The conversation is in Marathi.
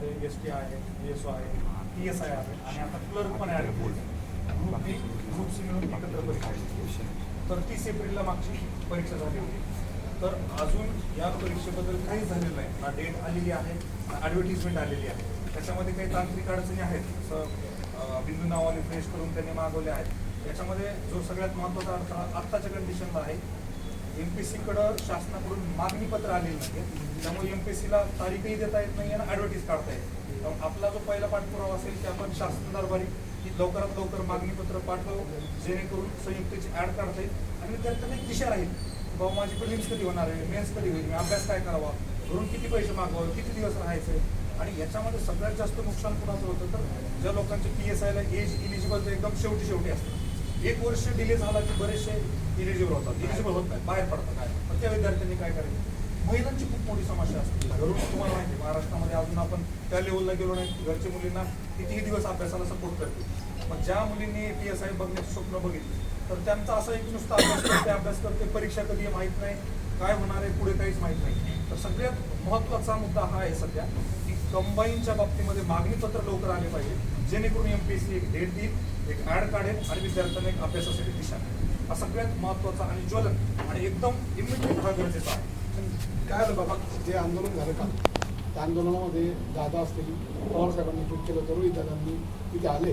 त्याच्यामध्ये एस टी आहे एस ओ आहे पी एस आय आहे आणि आता क्लर्क पण ॲड केले ग्रुप ग्रुप सी मिळून एकत्र परीक्षा आहे. तर तीस एप्रिलला मागची परीक्षा झाली होती. तर अजून या परीक्षेबद्दल काही झालेलं नाही. ना डेट आलेली आहे ना ॲडव्हर्टिजमेंट आलेली आहे. त्याच्यामध्ये काही तांत्रिक अडचणी आहेत. जसं बिंदू नावाने फ्रेश करून त्यांनी मागवले आहेत. त्याच्यामध्ये जो सगळ्यात महत्त्वाचा अडथळा आत्ताच्या कंडिशनला आहे एम पी सीकडं शासनाकडून मागणीपत्र आलेलं नाही त्यामुळे एम पी सीला तारीखही देता येत नाही आणि ॲडव्हर्टीज काढता येत नाही. आपला जो पहिला पाठपुरावा असेल की आपण शासन दरबारी की लवकरात लवकर मागणीपत्र पाठव जेणेकरून संयुक्तची ॲड काढता येईल. आणि विद्यार्थ्यांना एक दिशा राहील. बाबा माझी प्रिलिम्स कधी होणार आहे मेन्स कधी होईल मी अभ्यास काय करावा घरून किती पैसे मागवावे किती दिवस राहायचे? आणि याच्यामध्ये सगळ्यात जास्त नुकसान कुणाचं होतं तर ज्या लोकांचे पी एस आयला एज इलिजिबल एकदम शेवटी शेवटी असतात एक वर्ष डिले झाला की बरेचसे इलिजिबल होतात इलिजिबल होत नाही बाहेर पडतात. काय पण त्या विद्यार्थ्यांनी काय करायचं? महिलांची खूप मोठी समस्या असते. घरून तुम्हाला माहिती महाराष्ट्रामध्ये अजून आपण त्या लेवलला गेलो नाही. घरच्या मुलींना कितीही दिवस अभ्यासाला सपोर्ट करते पण ज्या मुलींनी पी एस आय बघण्याचं स्वप्न बघितलं तर त्यांचा असं एक नुसता अभ्यास करते अभ्यास करते परीक्षा कधी माहीत माहीत नाही. काय होणार आहे पुढे काहीच माहीत नाही. तर सगळ्यात महत्त्वाचा मुद्दा हा आहे सध्या की कंबाईनच्या बाबतीमध्ये मागणीपत्र लवकर आले पाहिजे. जेणेकरून एम पी एस सी एक डेट देईल एक ॲड काढेल आणि विद्यार्थ्यांना एक अभ्यासासाठी दिशा हा सगळ्यात महत्त्वाचा आणि ज्वलन आणि एकदम इमिडिएट हा गरजेचा आहे. काय झालं बाबा जे आंदोलन झालं का त्या आंदोलनामध्ये दादा असतील पवार साहेबांनी ट्विट केलं तर रोहित दादांनी तिथे आले.